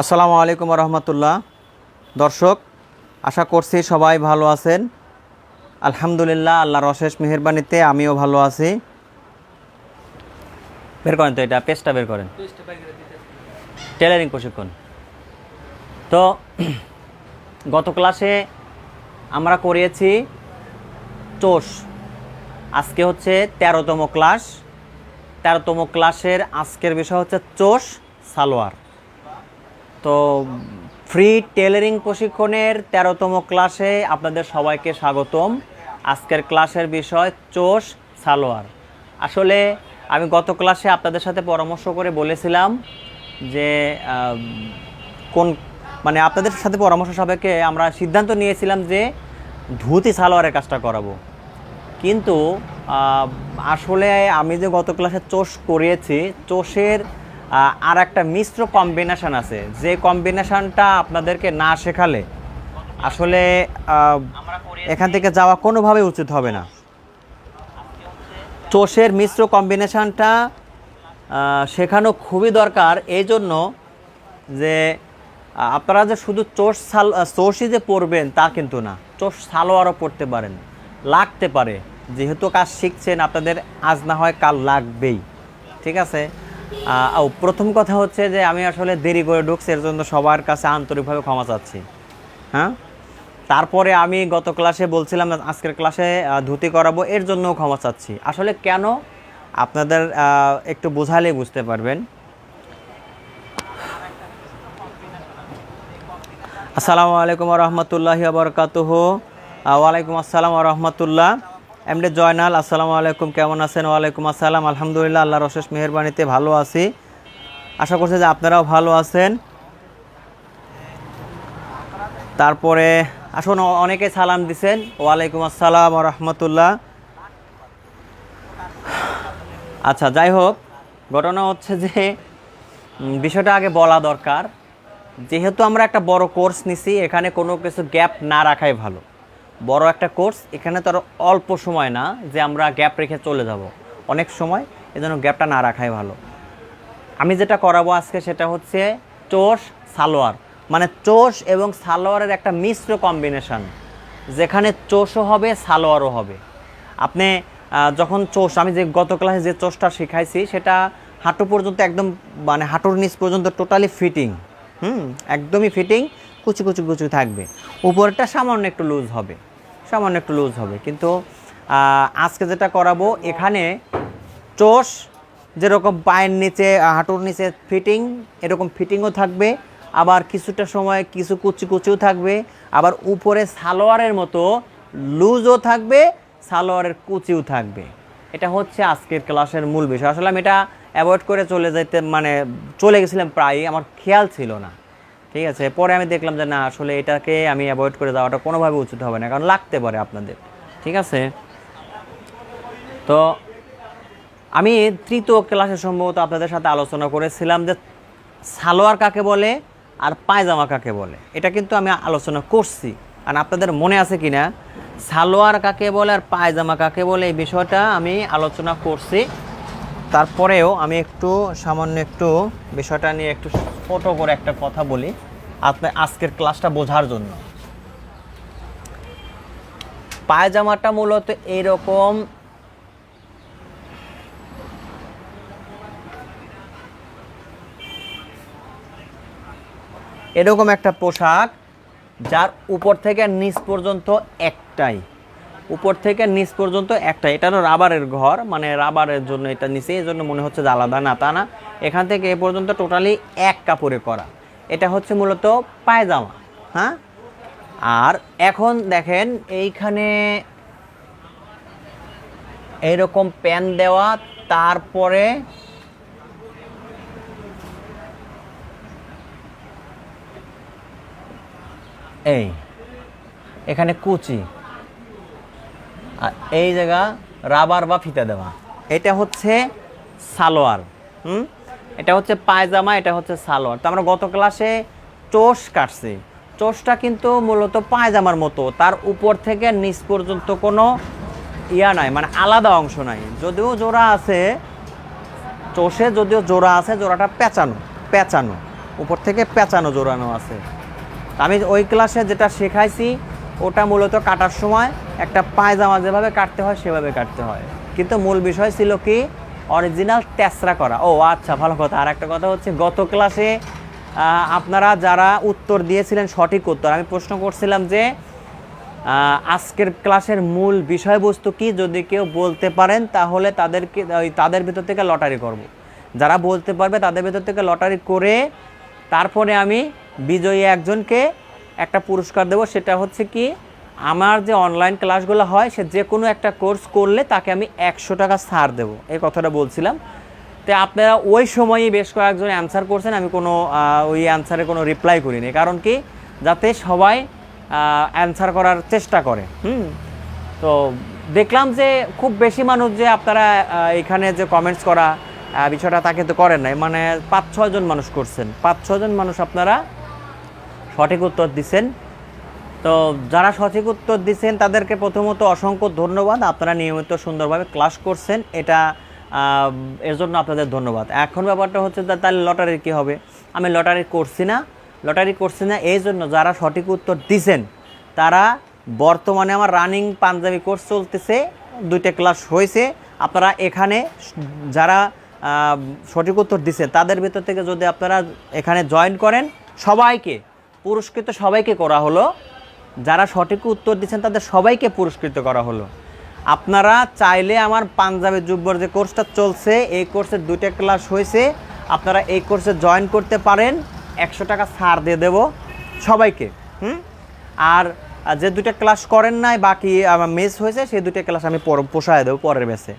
আসসালামু আলাইকুম রহমতুল্লাহ দর্শক আশা করছি সবাই ভালো আছেন। আলহামদুলিল্লাহ আল্লাহর অশেষ মেহরবানিতে আমিও ভালো আছি। বের করেন তো এটা পেজটা বের করেন। টেলারিং প্রশিক্ষণ। তো গত ক্লাসে আমরা করিয়েছি চোষ। আজকে হচ্ছে তেরোতম ক্লাস। তেরোতম ক্লাসের আজকের বিষয় হচ্ছে চোষ সালোয়ার। তো ফ্রি টেলারিং প্রশিক্ষণের তেরোতম ক্লাসে আপনাদের সবাইকে স্বাগতম। আজকের ক্লাসের বিষয় চোষ সালোয়ার। আসলে আমি গত ক্লাসে আপনাদের সাথে পরামর্শ করে বলেছিলাম যে কোন মানে আপনাদের সাথে পরামর্শ সাপেক্ষে আমরা সিদ্ধান্ত নিয়েছিলাম যে ধুতি সালোয়ারের কাজটা করাবো। কিন্তু আসলে আমি যে গত ক্লাসে চোষ করিয়েছি, চোষের আর একটা মিশ্র কম্বিনেশান আছে। যে কম্বিনেশানটা আপনাদেরকে না শেখালে আসলে এখান থেকে যাওয়া কোনোভাবে উচিত হবে না। চোষের মিশ্র কম্বিনেশানটা শেখানো খুবই দরকার। এই জন্য যে আপনারা যে শুধু চোষ সাল চোষই যে পড়বেন তা কিন্তু না। চোষ সালোয়ারও পড়তে পারেন। লাগতে পারে। যেহেতু কাজ শিখছেন, আপনাদের আজ না হয় কাল লাগবেই। ঠিক আছে? প্রথম কথা হচ্ছে যে, আমি আসলে দেরি করে ঢুকছি, এর জন্য সবার কাছে আন্তরিকভাবে ক্ষমা চাচ্ছি। হ্যাঁ? তারপরে আমি গত ক্লাসে বলছিলাম আজকের ক্লাসে ধুতি করাবো, এর জন্যও ক্ষমা চাচ্ছি। আসলে কেন? আপনাদের একটু বোঝালেই বুঝতে পারবেন। আসসালামু আলাইকুম রহমতুল্লাহি বরকাতুহ। ওয়ালাইকুম আসসালাম রহমতুল্লাহ। এমডি জয়নাল, আসসালামু আলাইকুম, কেমন আছেন? ওয়ালাইকুম আসসালাম, আলহামদুলিল্লাহ, আল্লাহর অশেষ মেহরবানিতে ভালো আছি। আশা করছি যে আপনারাও ভালো আছেন। তারপরে আসুন অনেকে সালাম দিছেন। ওয়ালাইকুম আসসালাম রহমতুল্লাহ। আচ্ছা যাই হোক, ঘটনা হচ্ছে যে বিষয়টা আগে বলা দরকার। যেহেতু আমরা একটা বড় কোর্স নিছি, এখানে কোনো কিছু গ্যাপ না রাখাই ভালো। বড় একটা কোর্স, এখানে তো আর অল্প সময় না যে আমরা গ্যাপ রেখে চলে যাব। অনেক সময় এজন্য গ্যাপটা না রাখাই ভালো। আমি যেটা করাবো আজকে সেটা হচ্ছে চোষ, সালোয়ার। মানে চোষ এবং সালোয়ারের একটা মিশ্র কম্বিনেশন যেখানে চোষও হবে, সালোয়ারও হবে। আপনি যখন চোষ, আমি যে গত ক্লাসে যে চোষটা শিখাইছি, সেটা হাঁটু পর্যন্ত একদম মানে হাঁটুর নিচ পর্যন্ত টোটালি ফিটিং হুম, একদমই ফিটিং কুচি কুচি কুচি থাকবে। উপরটা সামান্য একটু লুজ হবে। সামান্য একটু লুজ হবে। কিন্তু আজকে যেটা করাবো, এখানে চোষ যেরকম পায়ের নিচে হাঁটুর নিচে ফিটিং এরকম ফিটিংও থাকবে। আবার কিছুটা সময় কিছু কুচি কুচিও থাকবে। আবার উপরে সালোয়ারের মতো লুজও থাকবে, সালোয়ারের কুচিও থাকবে। এটা হচ্ছে আজকের ক্লাসের মূল বিষয়। আসলে আমি এটা অ্যাভয়েড করে চলে যেতে মানে চলে গেছিলাম প্রায়ই, আমার খেয়াল ছিল না। ঠিক আছে, পরে আমি দেখলাম যে না, আসলে এটাকে আমি অ্যাভয়েড করে যাওয়াটা কোনোভাবে উচিত হবে না, কারণ লাগতে পারে আপনাদের, ঠিক আছে? তো আমি তৃতীয় ক্লাসে সম্ভবত আপনাদের সাথে আলোচনা করেছিলাম যে সালোয়ার কাকে বলে আর পায়জামা কাকে বলে, এটা কিন্তু আমি আলোচনা করছি। আর আপনাদের মনে আছে কি না সালোয়ার কাকে বলে আর পায়জামা কাকে বলে, এই বিষয়টা আমি আলোচনা করছি। তারপরেও আমি একটু সামান্য একটু বিষয়টা নিয়ে একটু ছোট করে একটা কথা বলি আপনার আজকের ক্লাসটা বোঝার জন্য। পায়জামাটা মূলত এইরকম এরকম একটা পোশাক যার উপর থেকে নিচ পর্যন্ত একটাই। উপর থেকে নিচ পর্যন্ত একটাই। এটা রাবারের ঘর মানে রাবারের জন্য এটা নিচে, এই জন্য মনে হচ্ছে যে আলাদা, না তা না। এখান থেকে এ পর্যন্ত টোটালি এক কাপড়ে করা। এটা হচ্ছে মূলত পায়জামা হ্যাঁ? আর এখন দেখেন এইখানে এইরকম প্যান দেওয়া, তারপরে এই, এখানে কুচি। আর এই জায়গা রাবার বা ফিতা দেওয়া। এটা হচ্ছে সালোয়ার, হুম? এটা হচ্ছে পায়জামা, এটা হচ্ছে সালোয়ার। তো আমরা গত ক্লাসে চোষ কাটছি। চোষটা কিন্তু মূলত পায়জামার মতো। তার উপর থেকে নিচ পর্যন্ত কোনো ইয়া নাই মানে আলাদা অংশ নাই। যদিও জোড়া আছে, চষে যদিও জোড়া আছে, জোড়াটা পেঁচানো পেঁচানো। উপর থেকে পেঁচানো জোড়ানো আছে। আমি ওই ক্লাসে যেটা শেখাইছি, ওটা মূলত কাটার সময় একটা পায়জামা যেভাবে কাটতে হয়, সেভাবে কাটতে হয়। কিন্তু মূল বিষয় ছিল কি অরিজিনাল টেসরা করা। ও আচ্ছা ভালো কথা। আর একটা কথা হচ্ছে, গত ক্লাসে আপনারা যারা উত্তর দিয়েছিলেন সঠিক উত্তর, আমি প্রশ্ন করছিলাম যে আজকের ক্লাসের মূল বিষয়বস্তু কি? যদি কেউ বলতে পারেন, তাহলে তাদেরকে তাদের ভিতর থেকে লটারি করব। যারা বলতে পারবে, তাদের ভিতর থেকে লটারি করে, তারপরে আমি বিজয়ী একজনকে একটা পুরস্কার দেবো। সেটা হচ্ছে কি? আমার যে অনলাইন ক্লাসগুলো হয়, সে যে কোনো একটা কোর্স করলে তাকে আমি একশো টাকা ছাড় দেবো। এই কথাটা বলছিলাম। তো আপনারা ওই সময়ই বেশ কয়েকজন অ্যান্সার করছেন, আমি কোনো ওই অ্যান্সারে কোনো রিপ্লাই করিনি। কারণ কি? যাতে সবাই অ্যান্সার করার চেষ্টা করে। হুম? তো দেখলাম যে খুব বেশি মানুষ যে আপনারা এখানে যে কমেন্টস করা বিষয়টা তাকে তো করেন নাই। মানে পাঁচ ছজন মানুষ করছেন। পাঁচ ছজন মানুষ আপনারা সঠিক উত্তর দিচ্ছেন তো যারা সঠিক উত্তর দিচ্ছেন তাদেরকে প্রথমত অসংখ্য ধন্যবাদ। আপনারা নিয়মিত সুন্দরভাবে ক্লাস করছেন এটা আহ, এর জন্য আপনাদের ধন্যবাদ। এখন ব্যাপারটা হচ্ছে তাহলে লটারির কী হবে? আমি লটারি করছি না লটারি করছি না এই জন্য যারা সঠিক উত্তর দিছেন তারা বর্তমানে আমার রানিং পাঞ্জাবি কোর্স চলতেছে দুইটা ক্লাস হয়েছে। আপনারা এখানে যারা সঠিক উত্তর দিছে তাদের ভিতর থেকে যদি আপনারা এখানে জয়েন করেন সবাইকে পুরস্কৃত সবাইকে করা হলো। যারা সঠিক উত্তর দিচ্ছেন, তাদের সবাইকে পুরস্কৃত করা হলো। আপনারা চাইলে আমার পাঞ্জাবি যুব্বর যে কোর্সটা চলছে, এই কোর্সের দুইটা ক্লাস হয়েছে। আপনারা এই কোর্সে জয়েন করতে পারেন। একশো টাকা ছাড় দিয়ে দেবো সবাইকে, হুম? আর যে দুইটা ক্লাস করেন নাই, বাকি আমার মেস হয়েছে, সেই দুইটা ক্লাস আমি পোষায় দেবো পরের মেসে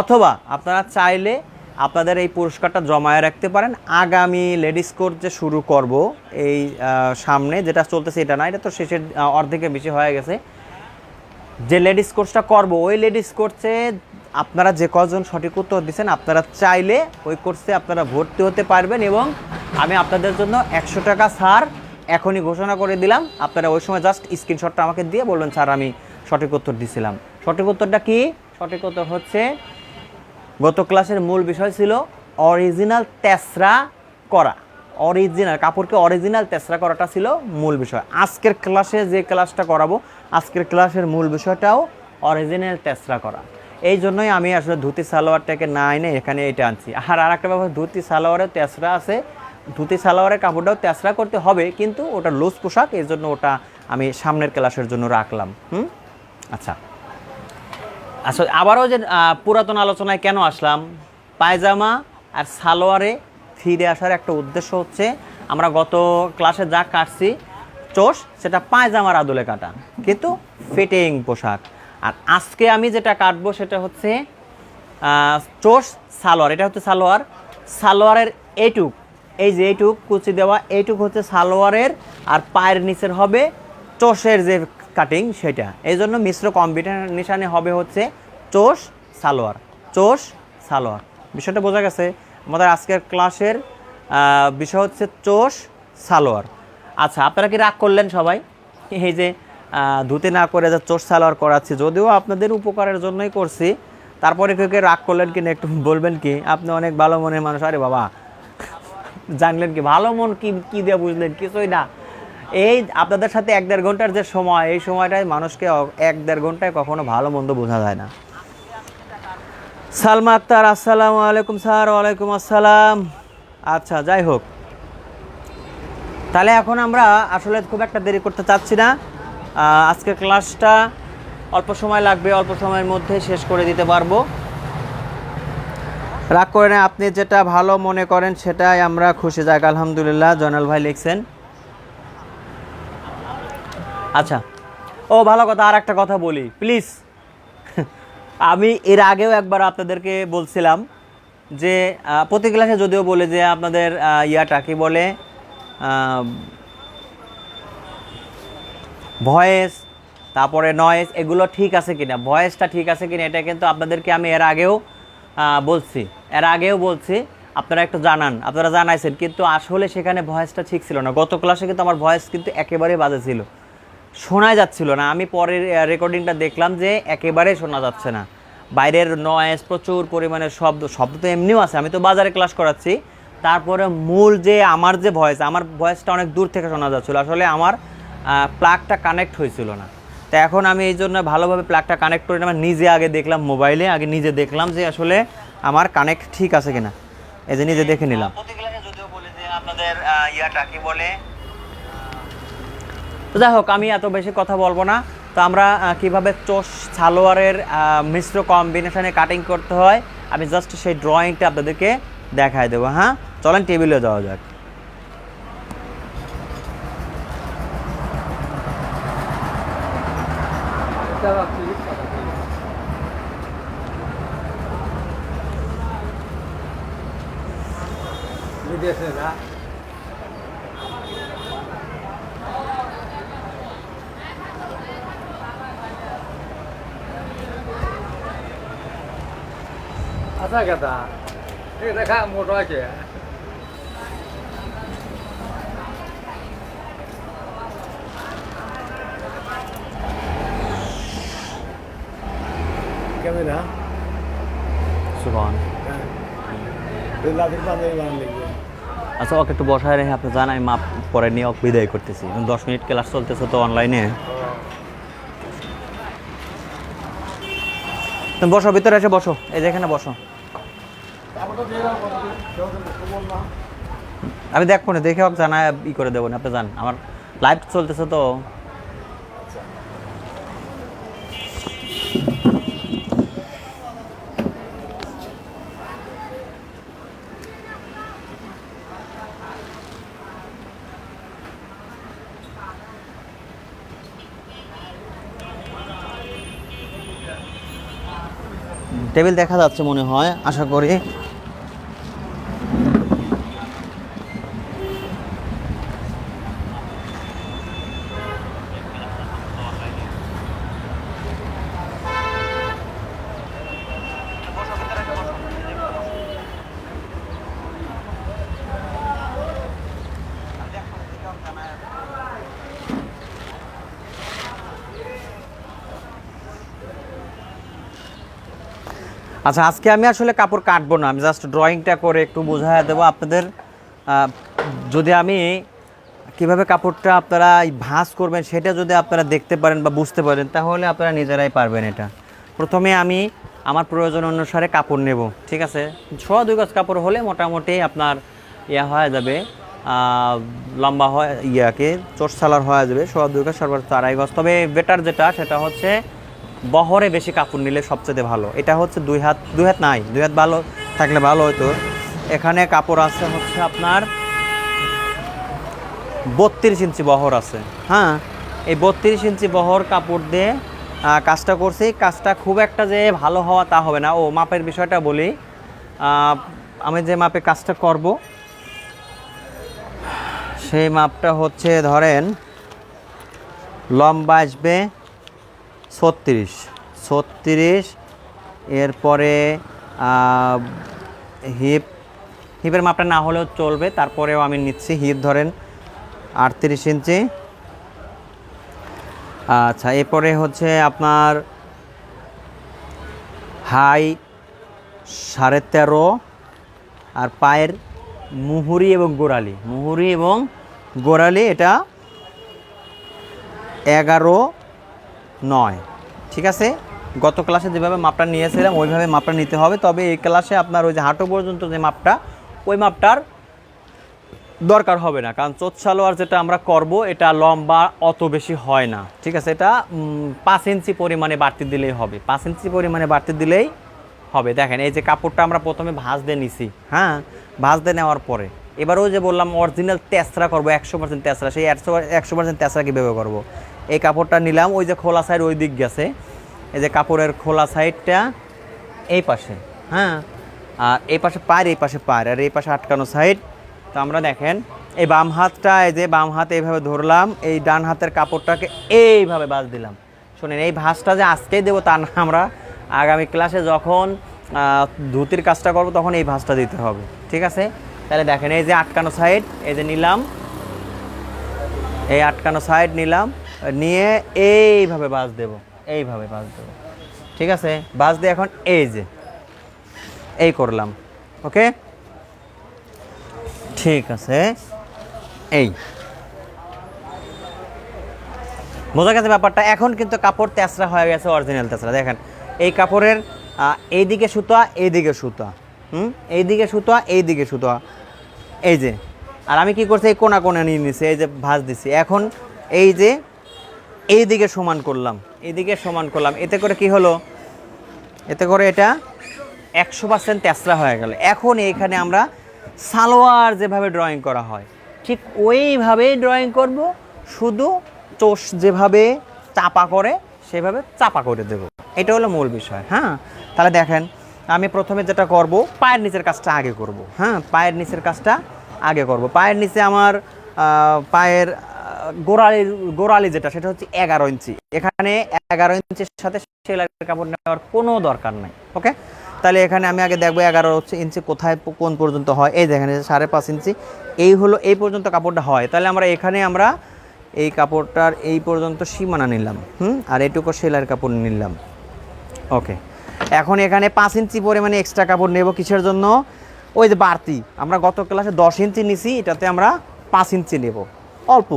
অথবা আপনারা চাইলে আপনাদের এই পুরস্কারটা জমায়ে রাখতে পারেন। আগামী লেডিস কোর্স যে শুরু করব এই সামনে যেটা চলতেছে এটা না এটা তো শেষের আহ, অর্ধেকের বেশি হয়ে গেছে। যে লেডিস কোর্সটা করব ওই লেডিস কোর্সে আপনারা যে কজন সঠিক উত্তর দিচ্ছেন আপনারা চাইলে ওই কোর্সে আপনারা ভর্তি হতে পারবেন এবং আমি আপনাদের জন্য একশো টাকা ছাড় এখনই ঘোষণা করে দিলাম। আপনারা ওই সময় জাস্ট স্ক্রিনশটটা আমাকে দিয়ে বলবেন স্যার আমি সঠিক উত্তর দিছিলাম। সঠিক উত্তরটা কি? সঠিক উত্তর হচ্ছে গত ক্লাসের মূল বিষয় ছিল অরিজিনাল তেসরা করা। অরিজিনাল, কাপড়কে অরিজিনাল তেসরা করাটা ছিল মূল বিষয়। আজকের ক্লাসে যে ক্লাসটা করাবো, আজকের ক্লাসের মূল বিষয়টাও অরিজিনাল তেসরা করা। এই জন্যই আমি আসলে ধুতি সালোয়ারটাকে না এনে এখানে এটা আনছি। আর আর একটা ব্যাপার, ধুতি সালোয়ারের তেসরা আছে। ধুতি সালোয়ারের কাপড়টাও তেসরা করতে হবে, কিন্তু ওটা লুজ পোশাক এই জন্য ওটা আমি সামনের ক্লাসের জন্য রাখলাম। হুম? আচ্ছা। আসলে আবারও যে পুরাতন আলোচনায় কেন আসলাম? পায়জামা আর সালোয়ারে ফিরে আসার একটা উদ্দেশ্য হচ্ছে, আমরা গত ক্লাসে যা কাটছি, চোষ, সেটা পায়জামার আদলে কাটা, কিন্তু ফিটিং পোশাক। আর আজকে আমি যেটা কাটবো সেটা হচ্ছে চোষ সালোয়ার। এটা হচ্ছে সালোয়ার। সালোয়ারের এইটুক এই যে এইটুক কুচি দেওয়া এইটুক হচ্ছে সালোয়ারের, আর পায়ের নিচের হবে চোষের যে কাটিং সেটা। এই জন্য মিশ্র কম্বিনেশনে হবে হচ্ছে চোষ সালোয়ার চোষ সালোয়ার। বিষয়টা বোঝা গেছে। আমাদের আজকের ক্লাসের বিষয় হচ্ছে চোষ সালোয়ার। আচ্ছা আপনারা কি রাগ করলেন সবাই? এই যে ধুতে না করে যে চোষ সালোয়ার করাচ্ছি, যদিও আপনাদের উপকারের জন্যই করছি। তারপরে কেউ রাগ করলেন কিনা একটু বলবেন কি? আপনি অনেক ভালো মনের মানুষ। আরে বাবা, জানলেন কি? ভালো মন কি, কী দিয়ে বুঝলেন? কিছুই না। এই আপনাদের সাথে এক দেড় ঘণ্টার যে সময় এই সময়টায় মানুষকে এক দেড় ঘন্টায় কখনো ভালো মন্দ বোঝা যায় না। সালমা আক্তার আসসালামু আলাইকুম স্যার ওয়ালাইকুম আসসালাম। আচ্ছা যাই হোক। তাহলে এখন আমরা আসলে খুব একটা দেরি করতে চাচ্ছি না। আহ, আজকের ক্লাসটা অল্প সময় লাগবে অল্প সময়ের মধ্যে শেষ করে দিতে পারব। রাগ করে না আপনি যেটা ভালো মনে করেন সেটাই আমরা খুশি যাক আলহামদুলিল্লাহ জয়নাল ভাই লিখছেন। আচ্ছা। ও, ভালো কথা, আর একটা কথা বলি প্লিজ আমি এর আগেও একবার আপনাদেরকে বলছিলাম যে প্রতি ক্লাসে যদিও বলে যে আপনাদের ইয়াটা কি বলে ভয়েস তারপরে নয়েজ এগুলো ঠিক আছে কিনা ভয়েসটা ঠিক আছে কিনা, এটা কিন্তু আপনাদেরকে আমি এর আগেও বলছি। এর আগেও বলছি, আপনারা একটু জানান, আপনারা জানাইছেন, কিন্তু আসলে সেখানে ভয়েসটা ঠিক ছিল না। গত ক্লাসে কিন্তু আমার ভয়েস কিন্তু একেবারেই বাজে ছিল। শোনাই যাচ্ছিল না। আমি পরের রেকর্ডিংটা দেখলাম যে একেবারে শোনা যাচ্ছে না। বাইরের নয়েজ প্রচুর পরিমাণে শব্দ শব্দ তো এমনিও আছে। আমি তো বাজারে ক্লাস করাচ্ছি। তারপরে মূল যে আমার যে ভয়েস আমার ভয়েসটা অনেক দূর থেকে শোনা যাচ্ছিল। আসলে আমার প্লাগটা কানেক্ট হয়েছিল না। তো এখন আমি এই জন্য ভালোভাবে প্লাগটা কানেক্ট করে আমার নিজে আগে দেখলাম মোবাইলে আগে নিজে দেখলাম যে আসলে আমার কানেক্ট ঠিক আছে কিনা। এই যে নিজে দেখে নিলাম। আপনাদের ইয়াটা কি বলে? তো যাই হোক, আমি এত বেশি কথা বলব না। তো আমরা কীভাবে চোষ সালোয়ারের মিশ্র কম্বিনেশনে কাটিং করতে হয়, আমি জাস্ট সেই ড্রয়িংটা আপনাদেরকে দেখায় দেবো হ্যাঁ? চলেন টেবিলে যাওয়া যাক। বিদেশে আচ্ছা কথা ঠিক দেখা মোটো আছে। বান্ধবী আচ্ছা ওকে একটু বসায় রেখে আপনি জান আমি মাপ পরে নিয়ে ওকে বিদায় করতেছি। দশ মিনিট ক্লাস চলতেছে তো অনলাইনে তুমি বসো ভিতরে এসে বসো। এই যে এখানে বসো। আমি দেখব না দেখে হোক জানায় ই করে দেবো না, আপনি জান আমার লাইভ চলতেছে তো। টেবিল দেখা যাচ্ছে মনে হয় আশা করি। আচ্ছা আজকে আমি আসলে কাপড় কাটবো না, আমি জাস্ট ড্রয়িংটা করে একটু বোঝায় দেবো আপনাদের যদি আমি কীভাবে কাপড়টা আপনারা ভাঁজ করবেন সেটা যদি আপনারা দেখতে পারেন বা বুঝতে পারেন, তাহলে আপনারা নিজেরাই পারবেন এটা। প্রথমে আমি আমার প্রয়োজন অনুসারে কাপড় নেব, ঠিক আছে? ছ দুই গজ কাপড় হলে মোটামুটি আপনার ইয়া হয়ে যাবে লম্বা হয়, ইয়াকে চোট সালার হয়ে যাবে সোয়া দুই গজ, সর্বোচ্চ আড়াই গজ। তবে বেটার যেটা, সেটা হচ্ছে বহরে বেশি কাপড় নিলে সবচেয়ে ভালো। এটা হচ্ছে দুই হাত দুই হাত নাই, দুই হাত ভালো থাকলে ভালো হতো এখানে কাপড় আছে হচ্ছে আপনার বত্রিশ ইঞ্চি বহর আছে। হ্যাঁ এই বত্রিশ ইঞ্চি বহর কাপড় দিয়ে কাজটা করছি। কাজটা খুব একটা যে ভালো হওয়া তা হবে না। ও, মাপের বিষয়টা বলি। আমি যে মাপে কাজটা করব, সেই মাপটা হচ্ছে ধরেন, লম্বা আসবে ছত্রিশ ছত্রিশ, এরপরে হিপ, হিপের মাপটা না হলেও চলবে, তারপরেও আমি নিচ্ছি হিপ ধরেন আটত্রিশ ইঞ্চি। আচ্ছা এরপরে হচ্ছে আপনার হাই সাড়ে তেরো, আর পায়ের মুহুরি এবং গোড়ালি, মুহুরি এবং গোড়ালি এটা এগারো নয়। ঠিক আছে? গত ক্লাসে যেভাবে মাপটা নিয়েছিলাম, ওইভাবে মাপটা নিতে হবে। তবে এই ক্লাসে আপনার ওই যে হাঁটু পর্যন্ত যে মাপটা, ওই মাপটার দরকার হবে না। কারণ চোট সালোয়ার যেটা আমরা করব, এটা লম্বা অত বেশি হয় না। ঠিক আছে? এটা পাঁচ ইঞ্চি পরিমাণে বাড়তি দিলেই হবে। পাঁচ ইঞ্চি পরিমাণে বাড়তি দিলেই হবে। দেখেন, এই যে কাপড়টা আমরা প্রথমে ভাঁজ দিয়ে নিছি হ্যাঁ? ভাঁজ দিয়ে নেওয়ার পরে। এবারেও যে বললাম অরিজিনাল তেসরা করব, একশো পার্সেন্ট তেসরা। সেই একশো একশো পার্সেন্ট তেসরা কীভাবে করব? এই কাপড়টা নিলাম, ওই যে খোলা সাইড ওই দিক গেছে। এই যে কাপড়ের খোলা সাইডটা এই পাশে হ্যাঁ? আর এই পাশে পায়ের, এই পাশে পায়ের, আর এই পাশে আটকানো সাইড তো আমরা দেখেন, এই বাম হাতটা, এই যে বাম হাত এইভাবে ধরলাম, এই ডান হাতের কাপড়টাকে এইভাবে বাজ দিলাম। শোনেন, এই ভাঁজটা যে আজকেই দেবো তা না, আমরা আগামী ক্লাসে যখন ধুতির কাজটা করব, তখন এই ভাঁজটা দিতে হবে, ঠিক আছে? তাহলে দেখেন, এই যে আটকানো সাইড এই যে নিলাম। এই আটকানো সাইড নিলাম। নিয়ে এইভাবে বাজ দেব, এইভাবে বাজ দেবো। ঠিক আছে? বাস দিয়ে এখন এই যে, এই করলাম, ওকে? ঠিক আছে, এই। বোঝা গেছে ব্যাপারটা? এখন কিন্তু কাপড় তেসরা হয়ে গেছে অরিজিনাল তেসরা। দেখেন, এই কাপড়ের এইদিকে সুতা এইদিকে সুতা। হুম? এইদিকে সুতা এইদিকে সুতা। এই যে, আর আমি কি করছি? এই কোনা কোনা নিয়ে নিছি, এই যে ভাঁজ দিছি। এখন এই যে এইদিকে সমান করলাম, এইদিকে সমান করলাম। এতে করে কি হলো? এতে করে এটা একশো পার্সেন্ট তেসরা হয়ে গেল। এখন এখানে আমরা সালোয়ার যেভাবে ড্রয়িং করা হয়, ঠিক ওইভাবেই ড্রয়িং করব। শুধু চোষ যেভাবে চাপা করে, সেভাবে চাপা করে দেব। এটা হলো মূল বিষয় হ্যাঁ? তাহলে দেখেন, আমি প্রথমে যেটা করব, পায়ের নিচের কাজটা আগে করব হ্যাঁ? পায়ের নিচের কাজটা আগে করব। পায়ের নিচে আমার পায়ের গোড়ালি গোড়ালি যেটা, সেটা হচ্ছে এগারো ইঞ্চি। এখানে এগারো ইঞ্চির সাথে সেলাইয়ের কাপড় নেওয়ার কোনো দরকার নাই, ওকে? তাহলে এখানে আমি আগে দেখব এগারো ইঞ্চি কোথায়, কোন পর্যন্ত হয়। এই দেখেন সাড়ে পাঁচ ইঞ্চি। এই হলো, এই পর্যন্ত কাপড়টা হয়। তাহলে আমরা এখানে আমরা এই কাপড়টার এই পর্যন্ত সীমানা নিলাম, হুম? আর এটুকু সেলাইয়ের কাপড় নিলাম, ওকে? এখন এখানে পাঁচ ইঞ্চি পরিমাণে এক্সট্রা কাপড় নেব কিসের জন্য? ওই যে বাড়তি। আমরা গত ক্লাসে দশ ইঞ্চি নিছি, এটাতে আমরা পাঁচ ইঞ্চি নেব। অল্প।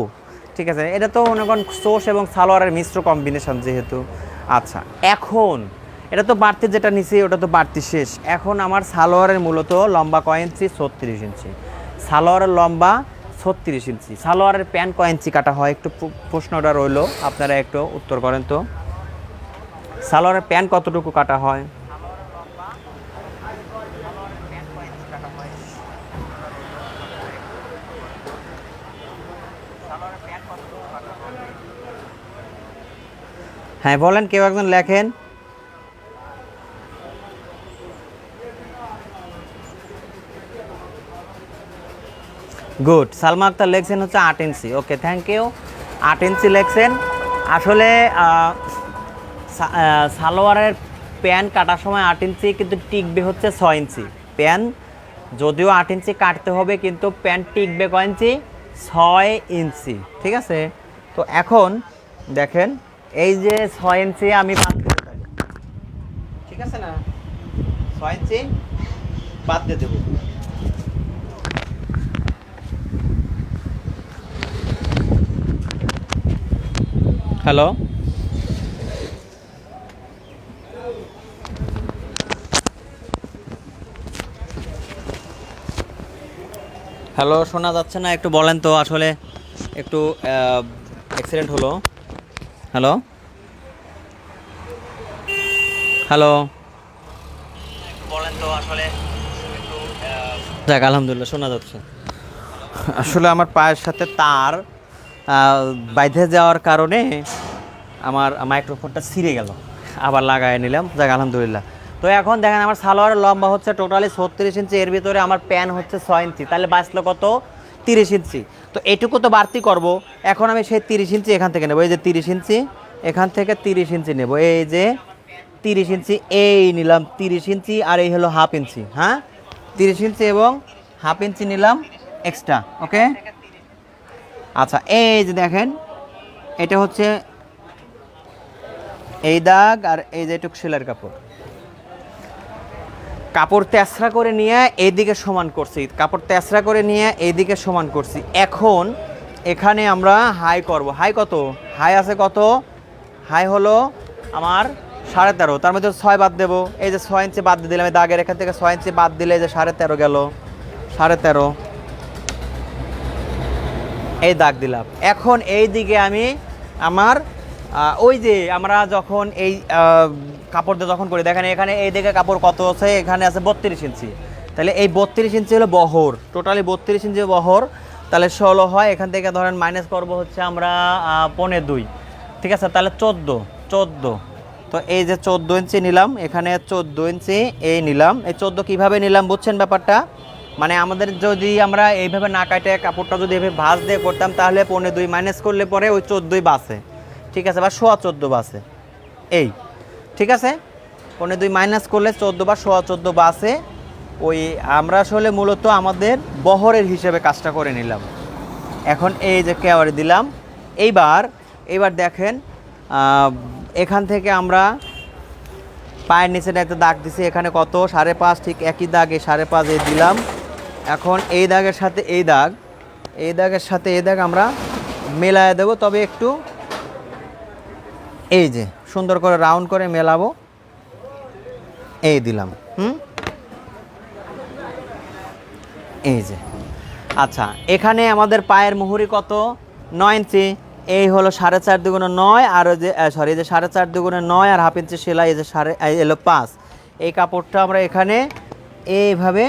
ঠিক আছে, এটা তো মনে করেন সোস এবং সালোয়ারের মিশ্র কম্বিনেশন যেহেতু। আচ্ছা এখন এটা তো বাড়তি যেটা নিছি, ওটা তো বাড়তি শেষ। এখন আমার সালোয়ারের মূলত লম্বা কয় ইঞ্চি? ছত্রিশ ইঞ্চি। সালোয়ারের লম্বা ছত্রিশ ইঞ্চি। সালোয়ারের প্যান্ট কয় ইঞ্চি কাটা হয়? একটু প্রশ্নটা রইল, আপনারা একটু উত্তর করেন তো। সালোয়ারের প্যান্ট কতটুকু কাটা হয়? হ্যাঁ বলেন কেউ একজন লেখেন। গুড, সালমা আক্তার লেখছেন হচ্ছে আট ইঞ্চি। ওকে থ্যাংক ইউ আট ইঞ্চি লেখছেন। আসলে সালোয়ারের প্যান্ট কাটার সময় আট ইঞ্চি, কিন্তু টিকবে হচ্ছে ছয় ইঞ্চি। প্যান, যদিও আট ইঞ্চি কাটতে হবে, কিন্তু প্যান্ট টিকবে কয় ইঞ্চি? ছয় ইঞ্চি, ঠিক আছে? তো এখন, দেখেন এই যে ছয় ইঞ্চি আমি বাদ দিয়ে দেবো ঠিক আছে না? ছয় ইঞ্চি বাদ দিয়ে দেবো। হ্যালো? হ্যালো শোনা যাচ্ছে না? একটু বলেন তো আসলে একটু অ্যাক্সিডেন্ট হলো। হ্যালো হ্যালো বলেন তো আসলে যাক, আলহামদুলিল্লাহ, শোনা যাচ্ছে। আসলে আমার পায়ের সাথে তার বাইধে যাওয়ার কারণে আমার মাইক্রোফোনটা ছিঁড়ে গেল। আবার লাগাই নিলাম। যাক, আলহামদুলিল্লাহ। তো এখন দেখেন, আমার সালোয়ারের লম্বা হচ্ছে টোটালি ছত্রিশ ইঞ্চি, এর ভিতরে আমার প্যান হচ্ছে ছয় ইঞ্চি। তাহলে বাঁচলো কত? তিরিশ ইঞ্চি। তো এটুকু তো বাড়তি করব। এখন আমি সেই তিরিশ ইঞ্চি এখান থেকে নেব। এই যে তিরিশ ইঞ্চি, এখান থেকে তিরিশ ইঞ্চি নেব। এই যে তিরিশ ইঞ্চি, এই নিলাম তিরিশ ইঞ্চি আর এই হলো হাফ ইঞ্চি হ্যাঁ? তিরিশ ইঞ্চি এবং হাফ ইঞ্চি নিলাম এক্সট্রা ওকে আচ্ছা এই যে দেখেন, এটা হচ্ছে এই দাগ আর এই যে এটুক সেলার কাপড়। কাপড় তেসরা করে নিয়ে এইদিকে সমান করছি। কাপড় তেসরা করে নিয়ে এইদিকে সমান করছি। এখন এখানে আমরা হাই করব। হাই কত? হাই আছে কত? হাই হলো আমার সাড়ে তেরো। তার মধ্যে ছয় বাদ দেবো। এই যে ছয় ইঞ্চি বাদ দিয়ে দিলাম দাগের এখান থেকে ছয় ইঞ্চি বাদ দিলে যে সাড়ে তেরো গেল। সাড়ে তেরো। এই দাগ দিলাম। এখন এই দিকে আমি আমার ওই যে আমরা যখন এই আহ, কাপড় দিয়ে যখন করি দেখেন এখানে এই দিকে কাপড় কত আছে? এখানে আছে বত্রিশ ইঞ্চি। তাহলে এই বত্রিশ ইঞ্চি হলো বহর। টোটালি বত্রিশ ইঞ্চি বহর। তাহলে ষোলো হয় এখান থেকে ধরেন মাইনাস করব হচ্ছে আমরা আহ, পৌনে দুই। ঠিক আছে? তাহলে চোদ্দ চোদ্দ। তো এই যে চোদ্দ ইঞ্চি নিলাম এখানে চোদ্দ ইঞ্চি এই নিলাম। এই চোদ্দ কীভাবে নিলাম বুঝছেন ব্যাপারটা? মানে আমাদের যদি আমরা এইভাবে না কাটে কাপড়টা যদি এভাবে ভাঁজ দিয়ে করতাম তাহলে পনেরো দুই মাইনাস করলে পরে ওই চোদ্দোই বাসে ঠিক আছে, বা সোয়া চোদ্দ বাসে এই, ঠিক আছে? পনেরো দুই মাইনাস করলে চোদ্দ বা সোয়া চোদ্দ বাসে ওই আমরা আসলে মূলত আমাদের বহরের হিসেবে কাজটা করে নিলাম। এখন এই যে কেওয়ারি দিলাম। এইবার এইবার দেখেন এখান থেকে আমরা পায়ের নিচেটা একটা দাগ দিছি। এখানে কত? সাড়ে পাঁচ, ঠিক একই দাগ এই সাড়ে পাঁচ এই দিলাম। এখন এই দাগের সাথে এই দাগ, এই দাগের সাথে এই দাগ আমরা মেলায় দেবো। তবে একটু এই যে, সুন্দর করে রাউন্ড করে মেলাবো। এই দিলাম, হুম? এই যে। আচ্ছা এখানে আমাদের পায়ের মুহুরি কত? নয় ইঞ্চি। এই হলো সাড়ে চার দুগুণে নয়, আর যে সরি যে সাড়ে চার দুগুণে নয় আর হাফ ইঞ্চি সেলাই যে সাড়ে এলো পাঁচ। এই কাপড়টা আমরা এখানে এইভাবে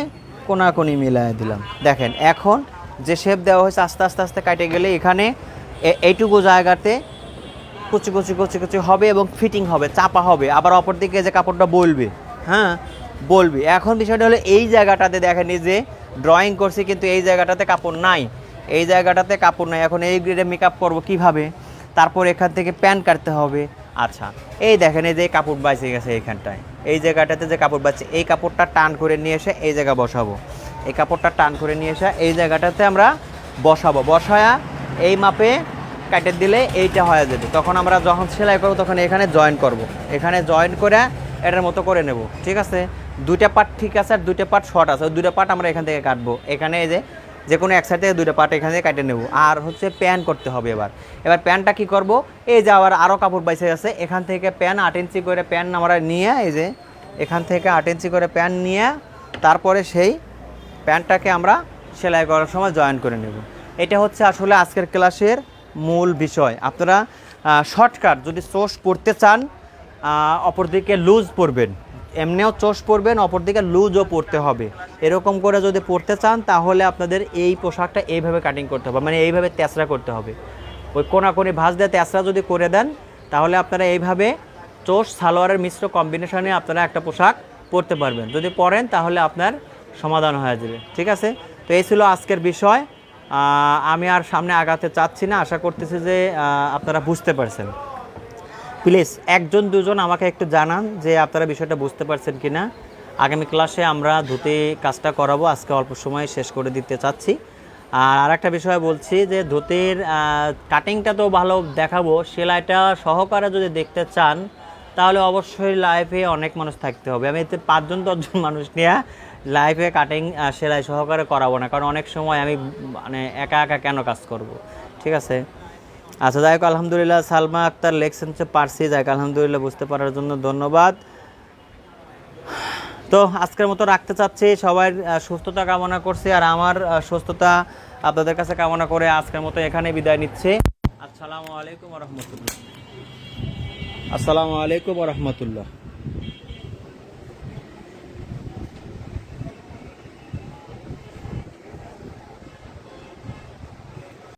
কোনাকুনি মিলাই দিলাম। দেখেন, এখন যে শেপ দেওয়া হয়েছে, আস্তে আস্তে আস্তে কাটে গেলে এখানে এইটুকু জায়গাতে কুচি কুচি কুচি কুচি হবে এবং ফিটিং হবে, চাপা হবে। আবার অপর দিকে যে কাপড়টা বলবে হ্যাঁ? বলবি। এখন বিষয়টা হলো এই জায়গাটাতে দেখেন যে ড্রয়িং করছি কিন্তু এই জায়গাটাতে কাপড় নাই। এই জায়গাটাতে কাপড় নাই। এখন এই গ্রেডে মেকআপ করব কীভাবে? তারপর এখান থেকে প্যান্ট কাটতে হবে। আচ্ছা এই দেখেন এই যে কাপড় বাইসে গেছে এইখানটায়। এই জায়গাটাতে যে কাপড় বাঁচছে এই কাপড়টা টান করে নিয়ে এসে এই জায়গা বসাবো। এই কাপড়টা টান করে নিয়ে এসে এই জায়গাটাতে আমরা বসাবো। বসায়া এই মাপে কাটে দিলে এইটা হয়ে যাবে। তখন আমরা যখন সেলাই করব, তখন এখানে জয়েন করব। এখানে জয়েন করে এটার মতো করে নেব। ঠিক আছে? দুইটা পার্ট ঠিক আছে আর দুইটা পার্ট শর্ট আছে। ওই দুইটা পার্ট আমরা এখান থেকে কাটবো। এখানে এই যে যে কোনো এক সাইড থেকে দুইটা পার্ট এখান থেকে কাটে নেব। আর হচ্ছে প্যান করতে হবে এবার। এবার প্যানটা কি করব? এই যে আবার আরও কাপড় বাইসে আছে এখান থেকে প্যান আট ইঞ্চি করে প্যান আমরা নিয়ে, এই যে, এখান থেকে আট ইঞ্চি করে প্যান নিয়ে, তারপরে সেই প্যান্টটাকে আমরা সেলাই করার সময় জয়েন করে নেব। এটা হচ্ছে আসলে আজকের ক্লাসের মূল বিষয়। আপনারা শর্টকাট যদি চোষ পড়তে চান অপরদিকে লুজ পরবেন এমনিও চোষ পরবেন অপরদিকে লুজও পরতে হবে। এরকম করে যদি পরতে চান, তাহলে আপনাদের এই পোশাকটা এইভাবে কাটিং করতে হবে। মানে এইভাবে তেসরা করতে হবে। ওই কোনাকুনি ভাঁজ দিয়ে তেসরা যদি করে দেন, তাহলে আপনারা এইভাবে চোষ সালোয়ারের মিশ্র কম্বিনেশনে আপনারা একটা পোশাক পরতে পারবেন। যদি পরেন তাহলে আপনার সমাধান হয়ে যাবে। ঠিক আছে? তো এই ছিল আজকের বিষয়। আমি আর সামনে আগাতে চাচ্ছি না। আশা করতেছি যে আপনারা বুঝতে পারছেন। প্লিজ একজন, দুজন আমাকে একটু জানান যে আপনারা বিষয়টা বুঝতে পারছেন কি না আগামী ক্লাসে আমরা ধুতি কাজটা করাবো। আজকে অল্প সময় শেষ করে দিতে চাচ্ছি। আর আরেকটা বিষয় বলছি যে, ধুতির কাটিংটা তো ভালো দেখাবো। সেলাইটা সহকারে যদি দেখতে চান, তাহলে অবশ্যই লাইফে অনেক মানুষ থাকতে হবে। আমি এতে পাঁচজন, দশজন মানুষ নিয়ে লাইফে কাটিং সেলাই সহকারে করাবো না। কারণ অনেক সময় আমি মানে একা একা কেন কাজ করব? ঠিক আছে? আচ্ছা যাই হোক, আলহামদুলিল্লাহ সালমা আক্তার লেখছেন হচ্ছে পারসি। যাই আলহামদুলিল্লাহ বুঝতে পারার জন্য ধন্যবাদ। তো আজকের মতো রাখতে চাচ্ছি। সবাই সুস্থতা কামনা করছি। আর আমার সুস্থতা আপনাদের কাছে কামনা করে আজকের মতো এখানে বিদায় নিচ্ছে। আসসালামু আলাইকুম রহমতুল্লাহ। আসসালামু আলাইকুম রহমতুল্লাহ।